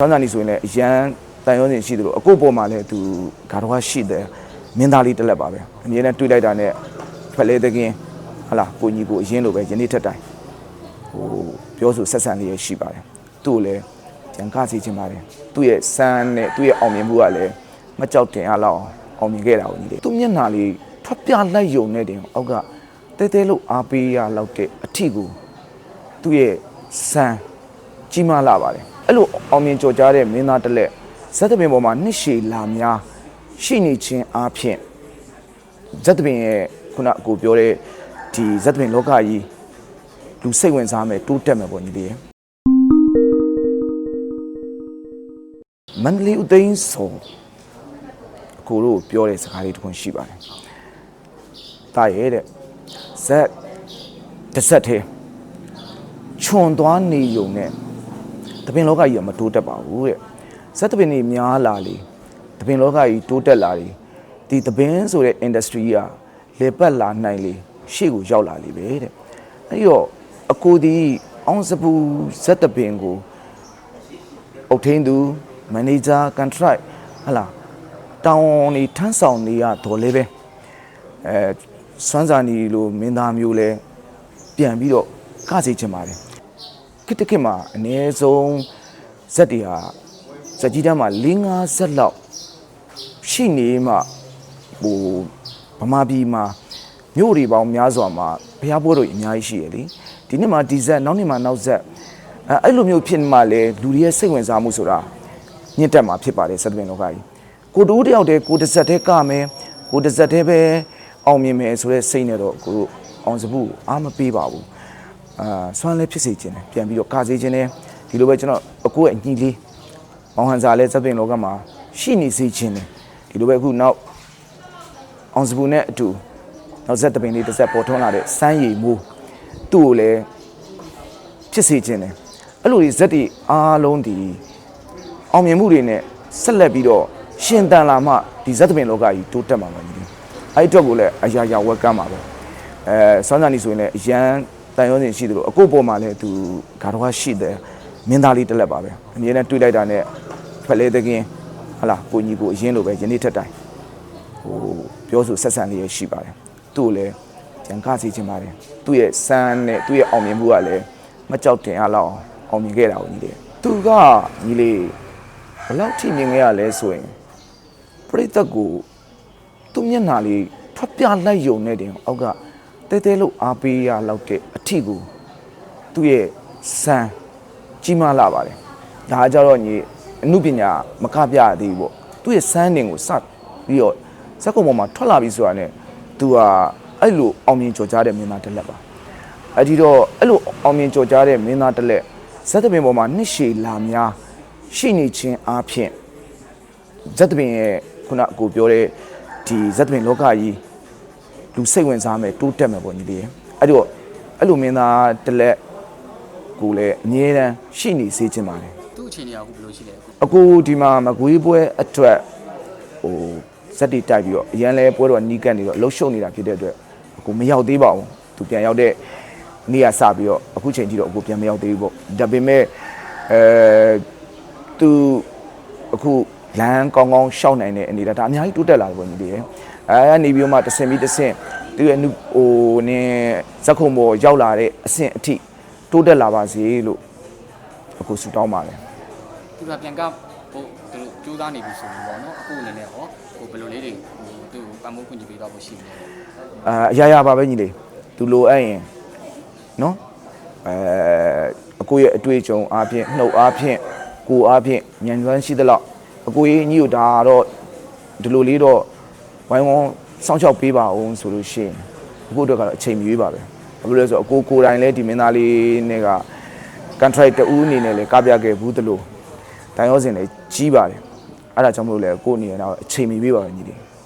ဆန်းစာနီဆိုရင်လည်းအရန်တန်ရုံးစင်ရှိသလိုအကိုပေါ်မှာလည်းသူဂါတော်ကရှိတယ်မင်းသားလေးတစ်လက်ပါပဲအမြဲတမ်းတွေးလိုက်တာနဲ့ဖလဲတကင်းဟလာကိုကြီးကိုအရင်လိုပဲယနေ့ထက်တိုင်ဟိုပြောဆိုဆက်ဆံလေးရရှိပါတယ်သူ့ကိုလည်းကြံကစီခြင်းပါတယ်သူ့ရဲ့စမ်းနဲ့သူ့ရဲ့အောင်မြင်မှုကလည်းမကြောက်တင်အားလောက်အောင်မြင်ခဲ့တာကိုကြီးလေသူ့မျက်နှာလေးထွက်ပြလိုက်ယုံနဲ့တင်အောက်ကတဲတဲလို့အားပေးရလောက်တဲ့အထီကိုသူ့ရဲ့စမ်းကြီးမားလာပါတယ် အဲ့လိုအောင်မြင်ကြော်ကြားတဲ့မင်းသားတစ်လက်ဇက်သပင်ပေါ်မှာနှစ်ရှည်လာများရှိနေခြင်းအားဖြင့်ဇက်သပင်ရဲ့ခုနအကိုပြောတဲ့ဒီဇက်သပင်လောကကြီးလူစိတ်ဝင်စားမယ်တိုးတက်မယ်ပေါ့ညီလေးရယ်မန္တလေးဥသိမ်းဆောင်အကိုတို့ပြောတဲ့စကားလေးတစ်ခုရှိပါတယ်တာရဲ့တဲ့ဇက်တစ်ဆက်သေးခြုံသွားနေုံနဲ့ တပင်လောကကြီးကမတိုးတက်ပါဘူးတဲ့ဇက်တပင်တွေများလာလေတပင်လောကကြီးတိုးတက်လာလေဒီတပင်ဆိုတဲ့ industry ကလေပတ်လာနိုင်လေရှေ့ကိုရောက်လာလေပဲတဲ့အဲ့တော့အကိုဒီအောင်စပူဇက်တပင်ကိုအုပ်ထင်းသူမန်နေဂျာကန်ထရိုက်ဟလာတောင်းနေထမ်းဆောင်နေရတော်လေးပဲအဲစွမ်းစာနီလိုမင်းသားမျိုးလဲပြန်ပြီးတော့ကစေချင်ပါတယ် ခစ်တခစ်မှာအ ਨੇ ဆုံးဇက်တွေဟာဇက်ကြီးတန်းမှာ၄၅ဇက်လောက်ရှိနေမှဟိုဗမာပြည်မှာမြို့တွေပေါင်းများစွာမှာဘုရားပွဲတော်ကြီးအများကြီးရှိရလေဒီနှစ်မှာဒီဇက်နောက်နှစ်မှာနောက်ဇက်အဲအဲ့လိုမျိုးဖြစ်မှလည်းလူတွေရဲ့စိတ်ဝင်စားမှုဆိုတာညှင့်တက်မှာဖြစ်ပါတယ်စက်တပင်လောကကြီးကိုတူးတယောက်တည်းကိုတစ်ဆက်တည်းကမယ်ကိုတစ်ဆက်တည်းပဲအောင်မြင်မယ်ဆိုတဲ့စိတ်နဲ့တော့ကိုတို့အောင်စပုကိုအားမပေးပါဘူး အာဆွမ်းလည်းဖြစ်စေခြင်းတယ်ပြန်ပြီးတော့ကာစေခြင်းတယ်ဒီလိုပဲကျွန်တော်အကိုရဲ့အညီလေးမောင်ဟန်စာလည်းဇက်ပင်လောကမှာရှိနေစေခြင်းတယ်ဒီလိုပဲအခုနောက်အောင်စပူနဲ့အတူနောက်ဇက်တပင်လေးတစ်ဆက်ပေါ်ထွန်းလာတဲ့စမ်းရည်မိုးသူ့ကိုလည်းဖြစ်စေခြင်းတယ်အဲ့လိုဒီဇက်တွေအားလုံးဒီအောင်မြင်မှုတွေနဲ့ဆက်လက်ပြီးတော့ရှင်တန်လာမှဒီဇက်တပင်လောကကြီးတိုးတက်မှာပါညီလေးအဲ့ဒီအတွက်ကိုလည်းအရာရာဝက်ကမ်းပါပဲအဲစွမ်းစာနီဆိုရင်လည်းအရန် တန်ရုံးစင်ရှိသလိုအကိုပေါ်မှာလည်းသူဂါတော်ကရှိတယ်မင်းသားလေးတစ်လက်ပါပဲအမြဲတမ်းတွေးလိုက်တာနဲ့ဖလဲတကင်းဟလာကိုကြီးကိုအရင်လိုပဲယနေ့ထက်တိုင်ဟိုပြောဆိုဆက်ဆံလေးရရှိပါတယ်သူ့ကိုလည်းကြံကစီခြင်းပါတယ်သူ့ရဲ့စမ်းနဲ့သူ့ရဲ့အောင်မြင်မှုကလည်းမကြောက်တင်အားလောက်အောင်မြင်ခဲ့တာကိုညီလေးသူကညီလေးဘယ်လောက်ထိမြင်ခဲ့ရလဲဆိုရင်ပြိတ္တကိုသူ့မျက်နှာလေးထွက်ပြလိုက်ယုံနဲ့တင်အောက်က တဲတဲလို့အားပေးရလောက်တဲ့အထီကိုသူ့ရဲ့စံကြီးမားလာပါတယ်။ဒါကကြတော့ညီအမှုပညာမကပြရသေးဘူးပေါ့။သူ့ရဲ့စမ်းတင်ကိုစပြီးတော့ဇက်ကုံပေါ်မှာထွက်လာပြီဆိုတာနဲ့သူကအဲ့လိုအောင်မြင်ကြော်ကြားတဲ့မင်းသားတစ်လက်ပါ။အဲ့ဒီတော့အဲ့လိုအောင်မြင်ကြော်ကြားတဲ့မင်းသားတစ်လက်ဇက်တပင်ပေါ်မှာနှစ်ရှည်လာများရှိနေခြင်းအားဖြင့်ဇက်တပင်ရဲ့ခုနအကိုပြောတဲ့ဒီဇက်တပင်လောကကြီး လူစိတ်ဝင်စားမယ်တိုးတက်မယ်ပေါ့ညီလေးရဲ့အဲ့တော့အဲ့လိုမင်းသားတစ်လက်ကိုလည်းအမြဲတမ်းရှိနေစေချင်ပါတယ်သူ့အခြေအနေကအခုဘယ်လိုရှိလဲအခုအကိုဒီမှာမကွေးပွဲအတွက်ဟိုဇက်တီတိုက်ပြီးတော့အရန်လဲပွဲတော့နီးကပ်နေတော့လှုပ်ရှုပ်နေတာဖြစ်တဲ့အတွက်အကိုမရောက်သေးပါဘူးသူပြန်ရောက်တဲ့နေ့ကစပြီးတော့အခုချိန်ကြီးတော့အကိုပြန်မရောက်သေးဘူးပေါ့ဒါပေမဲ့အဲသူအခုလမ်းကောင်းကောင်းရှောက်နိုင်တဲ့အနေနဲ့ဒါအများကြီးတိုးတက်လာတယ်ပေါ့ညီလေး ရဲ့အဲနေပြီးတော့မှတစ်ဆင့်ပြီးတစ်ဆင့်သူရဲ့နုဟိုနင်းဇက်ခုံပေါ်ရောက်လာတဲ့အဆင့်အထိတိုးတက်လာပါစေလို့အခုဆုတောင်းပါတယ်သူကပြန်ကဟိုသူတို့ကြိုးစားနေပြီဆိုရင်ပေါ့နော်အခုအနေနဲ့ဟောဟိုဘယ်လိုလေးတွေဟိုသူ့ကိုပံ့ပိုးခွင့်ပြုပေးတော့ဖို့ရှိနေလဲအာအရာရာပါပဲညီလေးသူလိုအပ်ရင်နော်အဲအကိုရဲ့အတွေ့အကြုံအားဖြင့်နှုတ်အားဖြင့်ကိုယ်အားဖြင့်ဉာဏ်ကျွမ်းရှိသလောက်အကိုရဲ့ညီကိုဒါတော့ဒီလိုလေးတော့ ဝိုင်းဝန်းစောင့်ရှောက်ပေးပါအောင်ဆိုလို့ရှိရင်အခုအတွက်ကတော့အချိန်မရွေးပါပဲဘာလို့လဲဆိုတော့အကိုကိုယ်တိုင်လည်းဒီမင်းသားလေးနဲ့က contract တူအနေနဲ့လည်းကပြခဲ့ဘူးတလို့တိုင်ရောစင်လည်းကြီးပါတယ်အဲ့ဒါကြောင့်မလို့လဲကိုယ်အနေနဲ့တော့အချိန်မရွေးပါပဲညီလေး